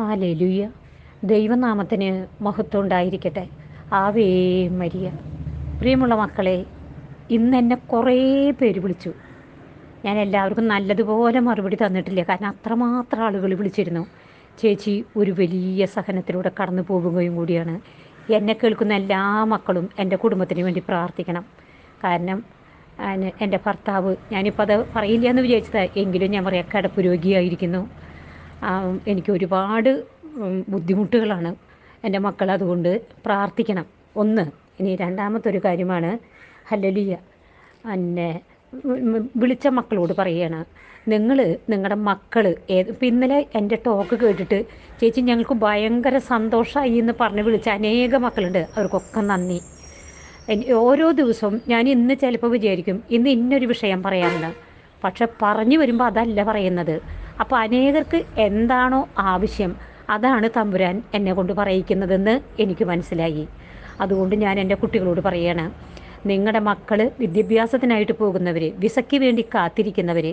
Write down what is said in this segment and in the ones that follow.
ഹാലലുയ്യ ദൈവനാമത്തിന് മഹത്വം ഉണ്ടായിരിക്കട്ടെ ആവേ മരിയ. പ്രിയമുള്ള മക്കളെ ഇന്ന് എന്നെ കുറേ പേര് വിളിച്ചു. ഞാൻ എല്ലാവർക്കും നല്ലതുപോലെ മറുപടി തന്നിട്ടില്ല. കാരണം അത്രമാത്രം ആളുകൾ വിളിച്ചിരുന്നു. ചേച്ചി ഒരു വലിയ സഹനത്തിലൂടെ കടന്നു പോകുകയും കൂടിയാണ്. എന്നെ കേൾക്കുന്ന എല്ലാ മക്കളും എന്റെ കുടുംബത്തിന് വേണ്ടി പ്രാർത്ഥിക്കണം. കാരണം എന്റെ ഭർത്താവ് ഞാനിപ്പോൾ അത് പറയില്ല എന്ന് വിചാരിച്ചത്. എങ്കിലും ഞാൻ പറയാം കിടപ്പ് രോഗിയായിരിക്കുന്നു. എനിക്ക് ഒരുപാട് ബുദ്ധിമുട്ടുകളാണ് എന്റെ മക്കൾ അതുകൊണ്ട് പ്രാർത്ഥിക്കണം. ഒന്ന് ഇനി രണ്ടാമത്തെ ഒരു കാര്യമാണ് ഹല്ലലിയ. എന്നെ വിളിച്ച മക്കളോട് പറയുകയാണ് നിങ്ങൾ നിങ്ങളുടെ മക്കൾ ഏത് ഇന്നലെ എന്റെ ടോക്ക് കേട്ടിട്ട് ചേച്ചി ഞങ്ങൾക്ക് ഭയങ്കര സന്തോഷമായി എന്ന് പറഞ്ഞ് വിളിച്ച അനേക മക്കളുണ്ട്. അവർക്കൊക്കെ നന്ദി. ഓരോ ദിവസവും ഞാൻ ഇന്ന് ചിലപ്പോൾ വിചാരിക്കും ഇന്ന് ഇന്നൊരു വിഷയം പറയാറുണ്ട് പക്ഷെ പറഞ്ഞു വരുമ്പോൾ അതല്ല പറയുന്നത്. അപ്പോൾ അനേകർക്ക് എന്താണോ ആവശ്യം അതാണ് തമ്പുരാൻ എന്നെ കൊണ്ട് പറയിക്കുന്നതെന്ന് എനിക്ക് മനസ്സിലായി. അതുകൊണ്ട് ഞാൻ എന്റെ കുട്ടികളോട് പറയാണ് നിങ്ങളുടെ മക്കൾ വിദ്യാഭ്യാസത്തിനായിട്ട് പോകുന്നവർ വിസയ്ക്ക് വേണ്ടി കാത്തിരിക്കുന്നവർ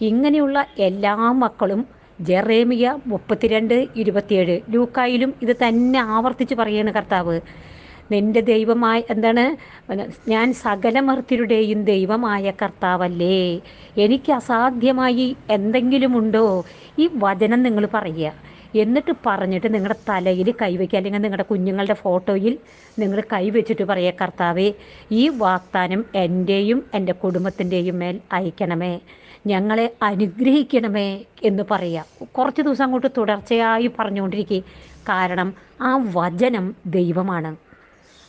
ഇങ്ങനെയുള്ള എല്ലാ മക്കളും ജെറേമിയ മുപ്പത്തിരണ്ട് ഇരുപത്തിയേഴ് ലൂക്കായിലും ഇത് തന്നെ ആവർത്തിച്ച് പറയാണ് കർത്താവ്. നിന്റെ ദൈവമായ എന്താണ്? ഞാൻ സകലമർത്തിരുടെയും ദൈവമായ കർത്താവല്ലേ. എനിക്ക് അസാധ്യമായി എന്തെങ്കിലും ഉണ്ടോ ഈ വചനം നിങ്ങൾ പറയുക. എന്നിട്ട് പറഞ്ഞിട്ട് നിങ്ങളുടെ തലയിൽ കൈവയ്ക്കുക. അല്ലെങ്കിൽ നിങ്ങളുടെ കുഞ്ഞുങ്ങളുടെ ഫോട്ടോയിൽ നിങ്ങൾ കൈവച്ചിട്ട് പറയുക കർത്താവേ ഈ വാഗ്ദാനം എന്റെയും എന്റെ കുടുംബത്തിന്റെയും മേൽ അയക്കണമേ. ഞങ്ങളെ അനുഗ്രഹിക്കണമേ എന്ന് പറയുക. കുറച്ച് ദിവസം അങ്ങോട്ട് തുടർച്ചയായി പറഞ്ഞുകൊണ്ടിരിക്കുക. കാരണം ആ വചനം ദൈവമാണ്.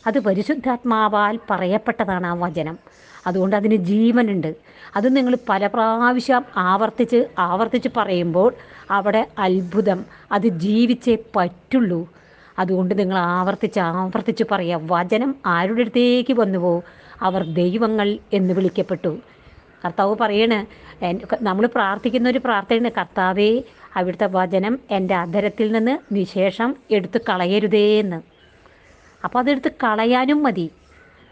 അത് പരിശുദ്ധാത്മാവാൽ പറയപ്പെട്ടതാണ് ആ വചനം. അതുകൊണ്ട് അതിന് ജീവനുണ്ട്. അത് നിങ്ങൾ പല പ്രാവശ്യം ആവർത്തിച്ച് ആവർത്തിച്ച് പറയുമ്പോൾ അവിടെ അത്ഭുതം. അത് ജീവിച്ചേ പറ്റുള്ളൂ. അതുകൊണ്ട് നിങ്ങൾ ആവർത്തിച്ച് ആവർത്തിച്ച് പറയുക വചനം ആരുടെ അടുത്തേക്ക് വന്നുവോ? അവർ ദൈവങ്ങൾ എന്ന് വിളിക്കപ്പെട്ടു. കർത്താവ് പറയണ് നമ്മൾ പ്രാർത്ഥിക്കുന്ന ഒരു പ്രാർത്ഥനയാണ് കർത്താവേ അവിടുത്തെ വചനം എന്റെ അധരത്തിൽ നിന്ന് നിശേഷം എടുത്തു കളയരുതേ എന്ന് അപ്പോൾ അതെടുത്ത് കളയാനും മതി.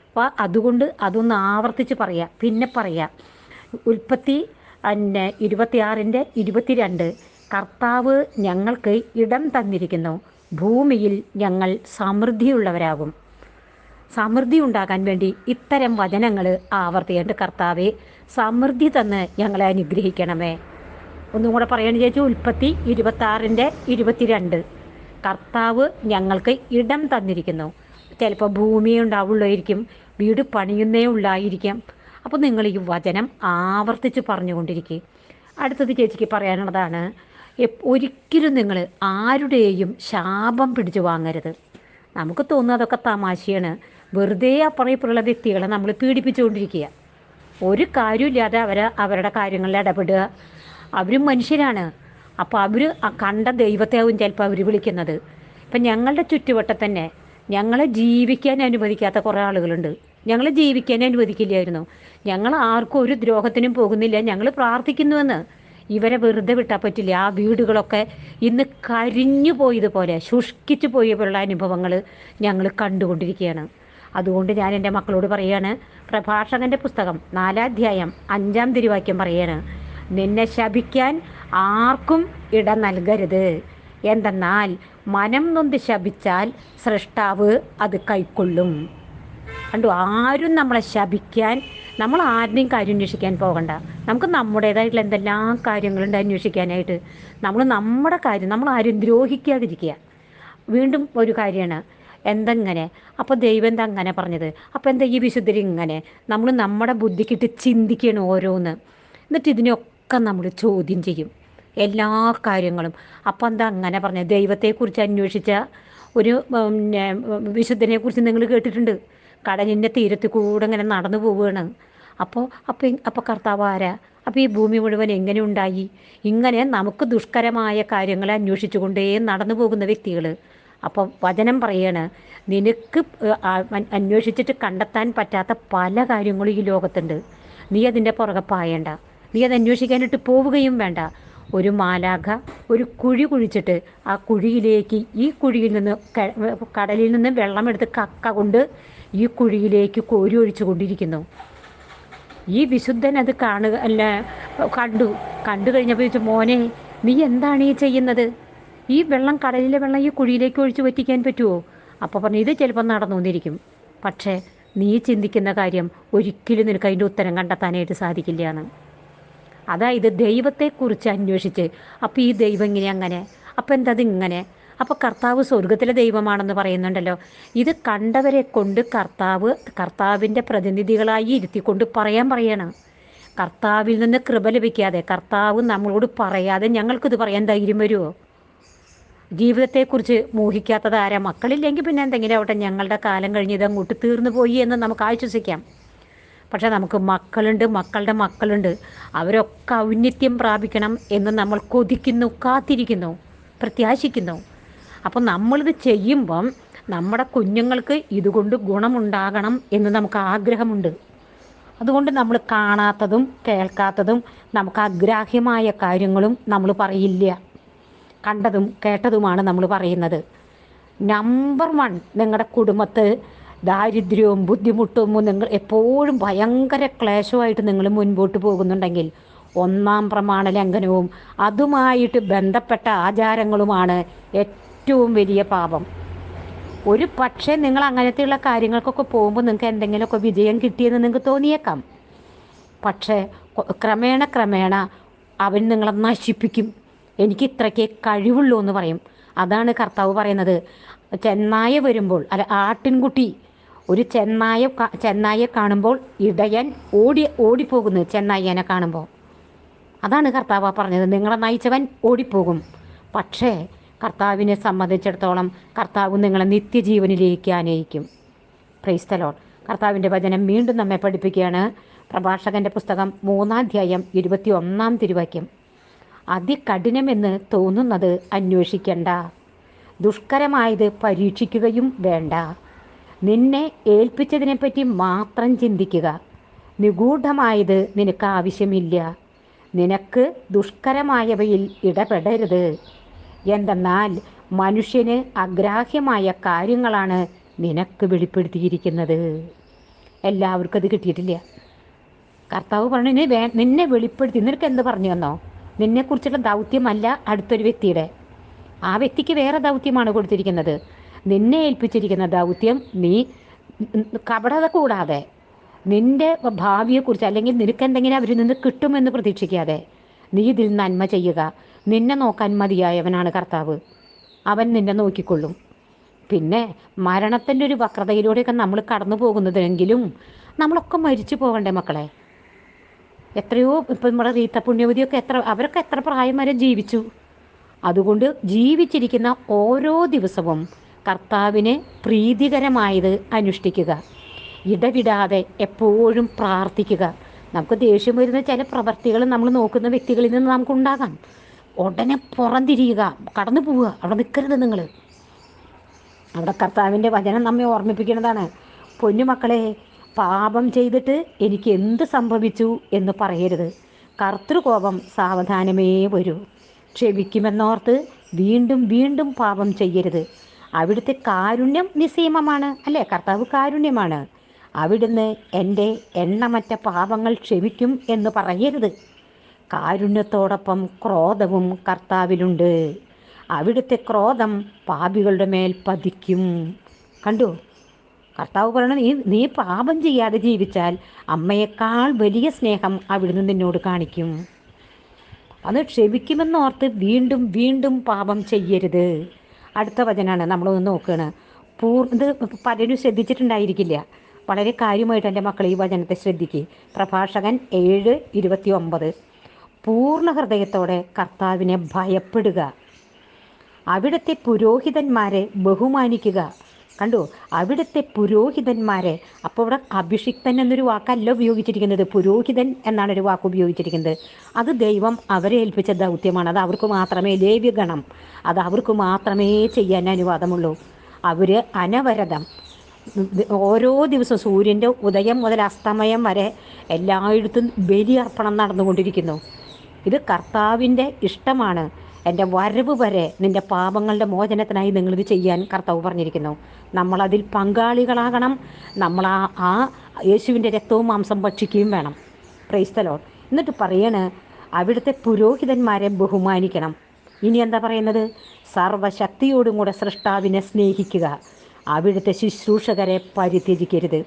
അപ്പോൾ അതുകൊണ്ട് അതൊന്ന് ആവർത്തിച്ച് പറയാം. പിന്നെ പറയാം. ഉൽപ്പത്തി പിന്നെ ഇരുപത്തിയാറിന്റെ ഇരുപത്തിരണ്ട്. കർത്താവ് ഞങ്ങൾക്ക് ഇടം തന്നിരിക്കുന്നു. ഭൂമിയിൽ ഞങ്ങൾ സമൃദ്ധിയുള്ളവരാകും. സമൃദ്ധി ഉണ്ടാകാൻ വേണ്ടി ഇത്തരം വചനങ്ങൾ ആവർത്തിക്കേണ്ട കർത്താവെ സമൃദ്ധി തന്ന് ഞങ്ങളെ അനുഗ്രഹിക്കണമേ. ഒന്നും കൂടെ പറയണ ചേച്ചി ഉൽപ്പത്തി ഇരുപത്താറിന്റെ ഇരുപത്തിരണ്ട്. കർത്താവ് ഞങ്ങൾക്ക് ഇടം തന്നിരിക്കുന്നു. ചിലപ്പോൾ ഭൂമിയേ ഉണ്ടാവുള്ളായിരിക്കും. വീട് പണിയുന്നേ ഉള്ളായിരിക്കാം. അപ്പോൾ നിങ്ങൾ ഈ വചനം ആവർത്തിച്ച് പറഞ്ഞുകൊണ്ടിരിക്കുക അടുത്തത് ചേച്ചിക്ക് പറയാനുള്ളതാണ് ഒരിക്കലും നിങ്ങൾ ആരുടെയും ശാപം പിടിച്ചു വാങ്ങരുത്. നമുക്ക് തോന്നുന്നത് അതൊക്കെ തമാശയാണ്. വെറുതെ അപ്പറയപ്പുള്ള വ്യക്തികളെ നമ്മൾ പീഡിപ്പിച്ചുകൊണ്ടിരിക്കുക. ഒരു കാര്യമില്ലാതെ അവർ അവരുടെ കാര്യങ്ങളിൽ ഇടപെടുക. അവരും മനുഷ്യരാണ്. അപ്പോൾ അവർ കണ്ട ദൈവത്തെയാവും ചിലപ്പോൾ അവർ വിളിക്കുന്നത്. ഇപ്പം ഞങ്ങളുടെ ചുറ്റുവട്ടം തന്നെ ഞങ്ങളെ ജീവിക്കാൻ അനുവദിക്കാത്ത കുറേ ആളുകളുണ്ട്. ഞങ്ങളെ ജീവിക്കാൻ അനുവദിക്കില്ലായിരുന്നു. ഞങ്ങൾ ആർക്കും ഒരു ദ്രോഹത്തിനും പോകുന്നില്ല. ഞങ്ങൾ പ്രാർത്ഥിക്കുന്നുവെന്ന് ഇവരെ വെറുതെ വിട്ടാൽ പറ്റില്ല. ആ വീടുകളൊക്കെ ഇന്ന് കരിഞ്ഞു പോയതുപോലെ ശുഷ്കിച്ചു പോയപോലുള്ള അനുഭവങ്ങൾ ഞങ്ങൾ കണ്ടുകൊണ്ടിരിക്കുകയാണ്. അതുകൊണ്ട് ഞാൻ എന്റെ മക്കളോട് പറയാണ് പ്രഭാഷകന്റെ പുസ്തകം നാലാധ്യായം അഞ്ചാം തിരുവാക്യം പറയാണ് നിന്നെ ശപിക്കാൻ ആർക്കും ഇടം നൽകരുത്. എന്തെന്നാൽ മനം നൊന്ത് ശപിച്ചാൽ സൃഷ്ടാവ് അത് കൈക്കൊള്ളും. കണ്ടു ആരും നമ്മളെ ശപിക്കാൻ നമ്മൾ ആരുടെയും കാര്യം അന്വേഷിക്കാൻ പോകണ്ട. നമുക്ക് നമ്മുടേതായിട്ടുള്ള എന്തെല്ലാം കാര്യങ്ങളുണ്ട് അന്വേഷിക്കാനായിട്ട്. നമ്മൾ നമ്മുടെ കാര്യം നമ്മൾ ആരും ദ്രോഹിക്കാതിരിക്കുക. വീണ്ടും ഒരു കാര്യമാണ് എന്തെങ്ങനെ? അപ്പോൾ ദൈവം എന്താ അങ്ങനെ പറഞ്ഞത്? അപ്പോൾ എന്താ ഈ വിശുദ്ധർ ഇങ്ങനെ? നമ്മൾ നമ്മുടെ ബുദ്ധിക്കിട്ട് ചിന്തിക്കണം ഓരോന്ന്. എന്നിട്ട് ഇതിനൊക്കെ നമ്മൾ ചോദ്യം ചെയ്യും. എല്ലാ കാര്യങ്ങളും. അപ്പം എന്താ അങ്ങനെ പറഞ്ഞത് ദൈവത്തെക്കുറിച്ച് അന്വേഷിച്ച ഒരു വിശുദ്ധനെക്കുറിച്ച് വിശുദ്ധനെ നിങ്ങൾ കേട്ടിട്ടുണ്ട്. കടലിന്റെ തീരത്തിൽ കൂടെ ഇങ്ങനെ നടന്നു പോവുകയാണ്. അപ്പോൾ അപ്പം അപ്പോൾ കർത്താവ് ആരാ? അപ്പോൾ ഈ ഭൂമി മുഴുവൻ എങ്ങനെ ഉണ്ടായി? ഇങ്ങനെ നമുക്ക് ദുഷ്കരമായ കാര്യങ്ങളെ അന്വേഷിച്ചുകൊണ്ടേ നടന്നു പോകുന്ന വ്യക്തികൾ. അപ്പോൾ വചനം പറയാണ് നിനക്ക് അന്വേഷിച്ചിട്ട് കണ്ടെത്താൻ പറ്റാത്ത പല കാര്യങ്ങളും ഈ ലോകത്തുണ്ട്. നീ അതിന്റെ പുറകെ പായേണ്ട. നീ അത് അന്വേഷിക്കാനായിട്ട് പോവുകയും വേണ്ട. ഒരു മാലാഖ ഒരു കുഴി കുഴിച്ചിട്ട് ആ കുഴിയിലേക്ക് ഈ കുഴിയിൽ നിന്ന് കടലിൽ നിന്ന് വെള്ളമെടുത്ത് കക്ക കൊണ്ട് ഈ കുഴിയിലേക്ക് കോരി ഒഴിച്ചു കൊണ്ടിരിക്കുന്നു. ഈ വിശുദ്ധൻ അത് കാണുക അല്ല കണ്ടു. കണ്ടു കഴിഞ്ഞപ്പോൾ ചോദിച്ചു മോനെ നീ എന്താണ് ഈ ചെയ്യുന്നത്? ഈ വെള്ളം കടലിലെ വെള്ളം ഈ കുഴിയിലേക്ക് ഒഴിച്ചു പറ്റിക്കാൻ പറ്റുമോ അപ്പോൾ പറഞ്ഞു ഇത് ചിലപ്പോൾ നടന്നു വന്നിരിക്കും പക്ഷേ നീ ചിന്തിക്കുന്ന കാര്യം ഒരിക്കലും നിനക്ക് അതിന്റെ ഉത്തരം കണ്ടെത്താനായിട്ട് സാധിക്കില്ല എന്ന്. അതായത് ദൈവത്തെക്കുറിച്ച് അന്വേഷിച്ച് അപ്പോൾ ഈ ദൈവം ഇങ്ങനെ അങ്ങനെ അപ്പോൾ എന്താ ഇങ്ങനെ? അപ്പോൾ കർത്താവ് സ്വർഗത്തിലെ ദൈവമാണെന്ന് പറയുന്നുണ്ടല്ലോ. ഇത് കണ്ടവരെ കൊണ്ട് കർത്താവ് കർത്താവിന്റെ പ്രതിനിധികളായി ഇരുത്തിക്കൊണ്ട് പറയാൻ പറയണം. കർത്താവിൽ നിന്ന് കൃപ ലഭിക്കാതെ കർത്താവ് നമ്മളോട് പറയാതെ ഞങ്ങൾക്കിത് പറയാൻ ധൈര്യം വരുമോ ജീവിതത്തെക്കുറിച്ച് മോഹിക്കാത്തത് ആരാ മക്കളില്ലെങ്കിൽ പിന്നെ എന്തെങ്കിലും ആവട്ടെ ഞങ്ങളുടെ കാലം കഴിഞ്ഞ് ഇത് അങ്ങോട്ട് തീർന്നു പോയി എന്ന് നമുക്ക് ആശ്വസിക്കാം. പക്ഷേ നമുക്ക് മക്കളുണ്ട് മക്കളുടെ മക്കളുണ്ട്. അവരൊക്കെ ഔന്നിത്യം പ്രാപിക്കണം എന്ന് നമ്മൾ കൊതിക്കുന്നു കാത്തിരിക്കുന്നു പ്രത്യാശിക്കുന്നു. അപ്പോൾ നമ്മളിത് ചെയ്യുമ്പം നമ്മുടെ കുഞ്ഞുങ്ങൾക്ക് ഇതുകൊണ്ട് ഗുണമുണ്ടാകണം എന്ന് നമുക്ക് ആഗ്രഹമുണ്ട്. അതുകൊണ്ട് നമ്മൾ കാണാത്തതും കേൾക്കാത്തതും നമുക്ക് അഗ്രാഹ്യമായ കാര്യങ്ങളും നമ്മൾ പറയില്ല. കണ്ടതും കേട്ടതുമാണ് നമ്മൾ പറയുന്നത്. നമ്പർ വൺ നിങ്ങളുടെ കുടുംബത്ത് ദാരിദ്ര്യവും ബുദ്ധിമുട്ടും നിങ്ങൾ എപ്പോഴും ഭയങ്കര ക്ലേശമായിട്ട് നിങ്ങൾ മുൻപോട്ട് പോകുന്നുണ്ടെങ്കിൽ ഒന്നാം പ്രമാണ ലംഘനവും അതുമായിട്ട് ബന്ധപ്പെട്ട ആചാരങ്ങളുമാണ് ഏറ്റവും വലിയ പാപം. ഒരു പക്ഷേ നിങ്ങൾ അങ്ങനത്തെയുള്ള കാര്യങ്ങൾക്കൊക്കെ പോകുമ്പോൾ നിങ്ങൾക്ക് എന്തെങ്കിലുമൊക്കെ വിജയം കിട്ടിയെന്ന് നിങ്ങൾക്ക് തോന്നിയേക്കാം. പക്ഷേ ക്രമേണ ക്രമേണ അവൻ നിങ്ങളെ നശിപ്പിക്കും. എനിക്ക് ഇത്രയ്ക്കേ കഴിവുള്ളൂ എന്ന് പറയും. അതാണ് കർത്താവ് പറയുന്നത്. ചെന്നായ വരുമ്പോൾ അല്ല ആട്ടിൻകുട്ടി ഒരു ചെന്നായ ചെന്നായെ കാണുമ്പോൾ ഇടയൻ ഓടി ഓടിപ്പോകുന്നു ചെന്നായിനെ കാണുമ്പോൾ. അതാണ് കർത്താവ് പറഞ്ഞത്. നിങ്ങളെ നയിച്ചവൻ ഓടിപ്പോകും. പക്ഷേ കർത്താവിനെ സംബന്ധിച്ചിടത്തോളം കർത്താവ് നിങ്ങളെ നിത്യജീവനിലേക്ക് ആനയിക്കും. ക്രൈസ്തലോൾ കർത്താവിന്റെ വചനം വീണ്ടും നമ്മെ പഠിപ്പിക്കുകയാണ്. പ്രഭാഷകന്റെ പുസ്തകം മൂന്നാധ്യായം ഇരുപത്തി ഒന്നാം തിരുവാക്യം. അതികഠിനമെന്ന് തോന്നുന്നത് അന്വേഷിക്കേണ്ട. ദുഷ്കരമായത് പരീക്ഷിക്കുകയും വേണ്ട. നിന്നെ ഏൽപ്പിച്ചതിനെപ്പറ്റി മാത്രം ചിന്തിക്കുക. നിഗൂഢമായത് നിനക്ക് ആവശ്യമില്ല നിനക്ക് ദുഷ്കരമായവയിൽ ഇടപെടരുത്. എന്തെന്നാൽ മനുഷ്യന് അഗ്രാഹ്യമായ കാര്യങ്ങളാണ് നിനക്ക് വെളിപ്പെടുത്തിയിരിക്കുന്നത്. എല്ലാവർക്കും അത് കിട്ടിയിട്ടില്ല. കർത്താവ് പറഞ്ഞു "നീ വേ നിന്നെ വെളിപ്പെടുത്തി നിനക്ക് എന്ത് പറഞ്ഞു തന്നോ? നിന്നെക്കുറിച്ചുള്ള ദൗത്യമല്ല അടുത്തൊരു വ്യക്തിയുടെ. ആ വ്യക്തിക്ക് വേറെ ദൗത്യമാണ് കൊടുത്തിരിക്കുന്നത്. നിന്നെ ഏൽപ്പിച്ചിരിക്കുന്ന ദൗത്യം നീ കപടത കൂടാതെ നിന്റെ ഭാവിയെക്കുറിച്ച് അല്ലെങ്കിൽ നിനക്ക് എന്തെങ്കിലും അവരിൽ നിന്ന് കിട്ടുമെന്ന് പ്രതീക്ഷിക്കാതെ നീ ഇതിൽ നന്മ ചെയ്യുക. നിന്നെ നോക്കാൻ മതിയായവനാണ് കർത്താവ്. അവൻ നിന്നെ നോക്കിക്കൊള്ളും. പിന്നെ മരണത്തിന്റെ ഒരു വക്രതയിലൂടെയൊക്കെ നമ്മൾ കടന്നു പോകുന്നതെങ്കിലും നമ്മളൊക്കെ മരിച്ചു പോകണ്ടേ മക്കളെ? എത്രയോ ഇപ്പം നമ്മുടെ റീത്ത പുണ്യവതിയൊക്കെ എത്ര അവരൊക്കെ എത്ര പ്രായം വരെ ജീവിച്ചു. അതുകൊണ്ട് ജീവിച്ചിരിക്കുന്ന ഓരോ ദിവസവും കർത്താവിന് പ്രീതികരമായത് അനുഷ്ഠിക്കുക. ഇടവിടാതെ എപ്പോഴും പ്രാർത്ഥിക്കുക. നമുക്ക് ദേഷ്യം വരുന്ന ചില പ്രവർത്തികൾ നമ്മൾ നോക്കുന്ന വ്യക്തികളിൽ നിന്ന് നമുക്ക് നമുക്കുണ്ടാകാം. ഉടനെ പുറംതിരിയുക കടന്നു പോവുക അവിടെ നിൽക്കരുത് നിങ്ങൾ. അവിടെ കർത്താവിന്റെ വചനം നമ്മെ ഓർമ്മിപ്പിക്കുന്നതാണ്. പൊന്നുമക്കളെ പാപം ചെയ്തിട്ട് എനിക്ക് എന്ത് സംഭവിച്ചു എന്ന് പറയരുത്. കർത്തൃകോപം സാവധാനമേ വരൂ. ക്ഷമിക്കുമെന്നോർത്ത് വീണ്ടും വീണ്ടും പാപം ചെയ്യരുത്. അവിടുത്തെ കാരുണ്യം നിസ്സീമമാണ് അല്ലേ? കർത്താവ് കാരുണ്യമാണ്. അവിടുന്ന് എന്റെ എണ്ണമറ്റ പാപങ്ങൾ ക്ഷമിക്കും എന്ന് പറയരുത്. കാരുണ്യത്തോടൊപ്പം ക്രോധവും കർത്താവിലുണ്ട്. അവിടുത്തെ ക്രോധം പാപികളുടെ മേൽ പതിക്കും. കണ്ടു? കർത്താവ് പറയണ നീ നീ പാപം ചെയ്യാതെ ജീവിച്ചാൽ അമ്മയേക്കാൾ വലിയ സ്നേഹം അവിടുന്ന് നിന്നോട് കാണിക്കും. അത് ക്ഷമിക്കുമെന്നോർത്ത് വീണ്ടും വീണ്ടും പാപം ചെയ്യരുത്. അടുത്ത വചനാണ് നമ്മളൊന്ന് നോക്കുകയാണ് പൂർ ഇത് പലരും ശ്രദ്ധിച്ചിട്ടുണ്ടായിരിക്കില്ല. വളരെ കാര്യമായിട്ട് എന്റെ മക്കൾ ഈ വചനത്തെ ശ്രദ്ധിക്കുക പ്രഭാഷകൻ ഏഴ് ഇരുപത്തി ഒമ്പത് പൂർണ ഹൃദയത്തോടെ കർത്താവിനെ ഭയപ്പെടുക. അവിടുത്തെ പുരോഹിതന്മാരെ ബഹുമാനിക്കുക. കണ്ടു? അവിടുത്തെ പുരോഹിതന്മാരെ അപ്പോൾ ഇവിടെ അഭിഷിക്തൻ എന്നൊരു വാക്കല്ല ഉപയോഗിച്ചിരിക്കുന്നത്. പുരോഹിതൻ എന്നാണ് ഒരു വാക്ക് ഉപയോഗിച്ചിരിക്കുന്നത്. അത് ദൈവം അവരെ ഏൽപ്പിച്ച ദൗത്യമാണ്. അത് അവർക്ക് മാത്രമേ ലേവ്യഗണം അത് അവർക്ക് മാത്രമേ ചെയ്യാൻ അനുവാദമുള്ളൂ. അവർ അനവരതം. ഓരോ ദിവസവും സൂര്യന്റെ ഉദയം മുതൽ അസ്തമയം വരെ എല്ലായിടത്തും ബലിയർപ്പണം നടന്നുകൊണ്ടിരിക്കുന്നു. ഇത് കർത്താവിന്റെ ഇഷ്ടമാണ്. എന്റെ വരവ് വരെ നിന്റെ പാപങ്ങളുടെ മോചനത്തിനായി നിങ്ങളിത് ചെയ്യാൻ കർത്താവ് പറഞ്ഞിരിക്കുന്നു. നമ്മളതിൽ പങ്കാളികളാകണം. നമ്മൾ ആ ആ യേശുവിന്റെ രക്തവും മാംസം ഭക്ഷിക്കുകയും വേണം. ക്രൈസ്തലോ എന്നിട്ട് പറയണ് അവിടുത്തെ പുരോഹിതന്മാരെ ബഹുമാനിക്കണം. ഇനി എന്താ പറയുന്നത്? സർവശക്തിയോടും കൂടെ സൃഷ്ടാവിനെ സ്നേഹിക്കുക. അവിടുത്തെ ശുശ്രൂഷകരെ പരിത്യജിക്കരുത്.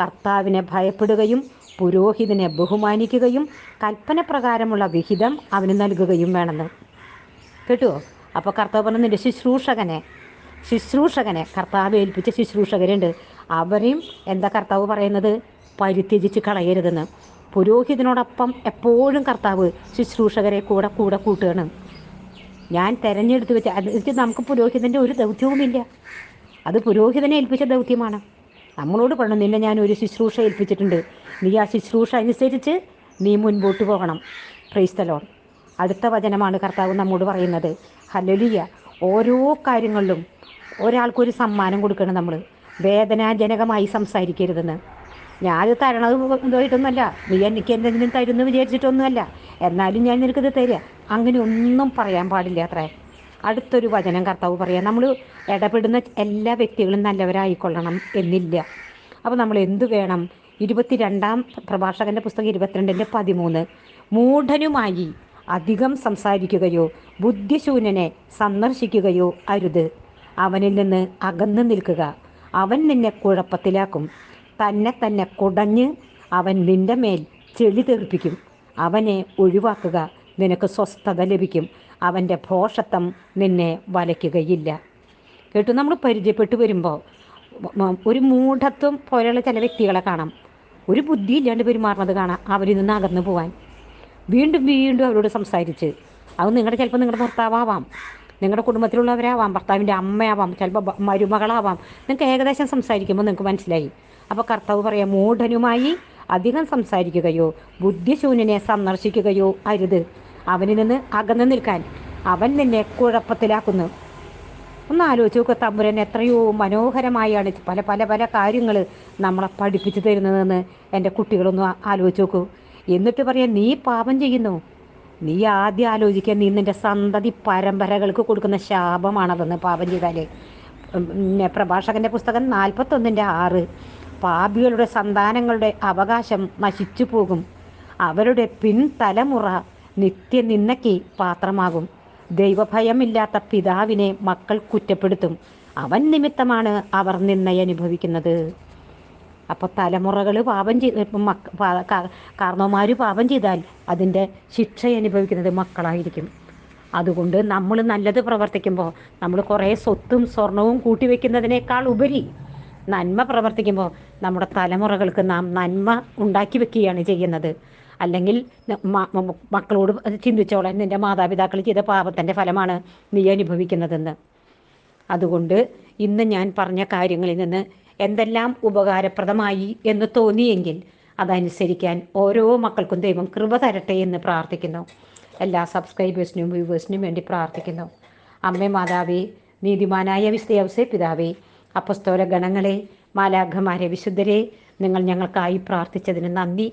കർത്താവിനെ ഭയപ്പെടുകയും പുരോഹിതനെ ബഹുമാനിക്കുകയും കൽപ്പന പ്രകാരമുള്ള വിഹിതം അവന് നൽകുകയും വേണമെന്ന്. കേട്ടുവോ? അപ്പോൾ കർത്താവ് പറഞ്ഞ നിന്റെ ശുശ്രൂഷകനെ ശുശ്രൂഷകനെ. കർത്താവ് ഏൽപ്പിച്ച ശുശ്രൂഷകരുണ്ട്. അവരെയും എന്താ കർത്താവ് പറയുന്നത്? പരിത്യജിച്ച് കളയരുതെന്ന്. പുരോഹിതനോടൊപ്പം എപ്പോഴും കർത്താവ് ശുശ്രൂഷകരെ കൂടെ കൂടെ കൂട്ടുകയാണ്. ഞാൻ തിരഞ്ഞെടുത്ത് വെച്ച വെച്ച് നമുക്ക് പുരോഹിതന്റെ ഒരു ദൗത്യവുമില്ല. അത് പുരോഹിതനെ ഏൽപ്പിച്ച ദൗത്യമാണ്. നമ്മളോട് പറഞ്ഞു നിന്നെ ഞാൻ ഒരു ശുശ്രൂഷ ഏൽപ്പിച്ചിട്ടുണ്ട്. നീ ആ ശുശ്രൂഷ അനുസരിച്ച് നീ മുൻപോട്ട് പോകണം. ക്രൈസ്തലോൺ അടുത്ത വചനമാണ് കർത്താവ് നമ്മോട് പറയുന്നത്. ഹലലിയ ഓരോ കാര്യങ്ങളിലും ഒരാൾക്കൊരു സമ്മാനം കൊടുക്കണം നമ്മൾ വേദനാജനകമായി സംസാരിക്കരുതെന്ന്. ഞാനത് തരണത് ഇതായിട്ടൊന്നുമല്ല. നീ എനിക്ക് എന്തെങ്കിലും തരുമെന്ന് വിചാരിച്ചിട്ടൊന്നുമല്ല. എന്നാലും ഞാൻ നിനക്കിത് തരിക അങ്ങനെ ഒന്നും പറയാൻ പാടില്ല അത്രേ. അടുത്തൊരു വചനം കർത്താവ് പറയാം നമ്മൾ ഇടപെടുന്ന എല്ലാ വ്യക്തികളും നല്ലവരായിക്കൊള്ളണം എന്നില്ല. അപ്പോൾ നമ്മൾ എന്ത് വേണം? ഇരുപത്തിരണ്ടാം പ്രഭാഷകന്റെ പുസ്തകം ഇരുപത്തിരണ്ടിന്റെ പതിമൂന്ന്. മൂഢനുമായി അധികം സംസാരിക്കുകയോ ബുദ്ധിശൂന്യനെ സന്ദർശിക്കുകയോ അരുത്. അവനിൽ നിന്ന് അകന്നു നിൽക്കുക. അവൻ നിന്നെ കുഴപ്പത്തിലാക്കും. തന്നെ തന്നെ കുടഞ്ഞ് അവൻ നിന്റെ മേൽ ചെളി തെറിപ്പിക്കും. അവനെ ഒഴിവാക്കുക. നിനക്ക് സ്വസ്ഥത ലഭിക്കും. അവന്റെ ഭോഷത്വം നിന്നെ വലയ്ക്കുകയില്ല. കേട്ടു നമ്മൾ പരിചയപ്പെട്ടു വരുമ്പോൾ ഒരു മൂഢത്വം പോലെയുള്ള ചില വ്യക്തികളെ കാണാം. ഒരു ബുദ്ധി ഇല്ലാണ്ട് പെരുമാറുന്നത് കാണാം അവരിൽ നിന്ന് അകന്നു പോവാൻ. വീണ്ടും വീണ്ടും അവരോട് സംസാരിച്ച് അത് നിങ്ങളുടെ ചിലപ്പോൾ നിങ്ങളുടെ ഭർത്താവാം നിങ്ങളുടെ കുടുംബത്തിലുള്ളവരാവാം ഭർത്താവിന്റെ അമ്മയാവാം ചിലപ്പോൾ മരുമകളാവാം. നിങ്ങൾക്ക് ഏകദേശം സംസാരിക്കുമ്പോൾ നിങ്ങൾക്ക് മനസ്സിലായി. അപ്പോൾ കർത്താവ് പറയാം മൂഢനുമായി അധികം സംസാരിക്കുകയോ ബുദ്ധിശൂന്യനെ സന്ദർശിക്കുകയോ അരുത്. അവനിൽ നിന്ന് അകന്നു നിൽക്കാൻ അവൻ നിന്നെ കുഴപ്പത്തിലാക്കുന്നു. ഒന്ന് ആലോചിച്ച് നോക്കുക തമ്പുരൻ എത്രയോ മനോഹരമായാണ് പല പല പല കാര്യങ്ങൾ നമ്മളെ പഠിപ്പിച്ചു തരുന്നതെന്ന് എന്റെ കുട്ടികളൊന്ന് ആലോചിച്ച് നോക്കൂ. എന്നിട്ട് പറയാം നീ പാപം ചെയ്യുന്നു. നീ ആദ്യം ആലോചിക്കുക നീ നിന്റെ സന്തതി പരമ്പരകൾക്ക് കൊടുക്കുന്ന ശാപമാണതെന്ന് പാപം ചെയ്താൽ പ്രഭാഷകന്റെ പുസ്തകം നാൽപ്പത്തൊന്നിന്റെ ആറ്. പാപികളുടെ സന്താനങ്ങളുടെ അവകാശം നശിച്ചു പോകും. അവരുടെ പിൻതലമുറ നിത്യനിന്ദയ്ക്ക് പാത്രമാകും. ദൈവഭയമില്ലാത്ത പിതാവിനെ മക്കൾ കുറ്റപ്പെടുത്തും. അവൻ നിമിത്തമാണ് അവർ നിന്നയനുഭവിക്കുന്നത് അപ്പോൾ തലമുറകൾ പാപം ചെയ്ത് കാരണവന്മാർ പാപം ചെയ്താൽ അതിന്റെ ശിക്ഷ അനുഭവിക്കുന്നത് മക്കളായിരിക്കും. അതുകൊണ്ട് നമ്മൾ നല്ലത് പ്രവർത്തിക്കുമ്പോൾ നമ്മൾ കുറേ സ്വത്തും സ്വർണവും കൂട്ടിവെക്കുന്നതിനേക്കാൾ ഉപരി നന്മ പ്രവർത്തിക്കുമ്പോൾ നമ്മുടെ തലമുറകൾക്ക് നാം നന്മ ഉണ്ടാക്കി വെക്കുകയാണ് ചെയ്യുന്നത്. അല്ലെങ്കിൽ മക്കളോട് അത് ചിന്തിച്ചോളാൻ നിന്റെ മാതാപിതാക്കൾ ചെയ്ത പാപത്തിന്റെ ഫലമാണ് നീ അനുഭവിക്കുന്നതെന്ന്. അതുകൊണ്ട് ഇന്ന് ഞാൻ പറഞ്ഞ കാര്യങ്ങളിൽ നിന്ന് എന്തെല്ലാം ഉപകാരപ്രദമായി എന്ന് തോന്നിയെങ്കിൽ അതനുസരിക്കാൻ ഓരോ മക്കൾക്കും ദൈവം കൃപ തരട്ടെ എന്ന് പ്രാർത്ഥിക്കുന്നു. എല്ലാ സബ്സ്ക്രൈബേഴ്സിനും വ്യൂവേഴ്സിനും വേണ്ടി പ്രാർത്ഥിക്കുന്നു. അമ്മേ മാതാവേ നീതിമാനായ വിസ്തയവസേ പിതാവേ അപ്പസ്തോല ഗണങ്ങളെ മാലാഘമാരെ വിശുദ്ധരെ നിങ്ങൾ ഞങ്ങൾക്കായി പ്രാർത്ഥിച്ചതിന് നന്ദി.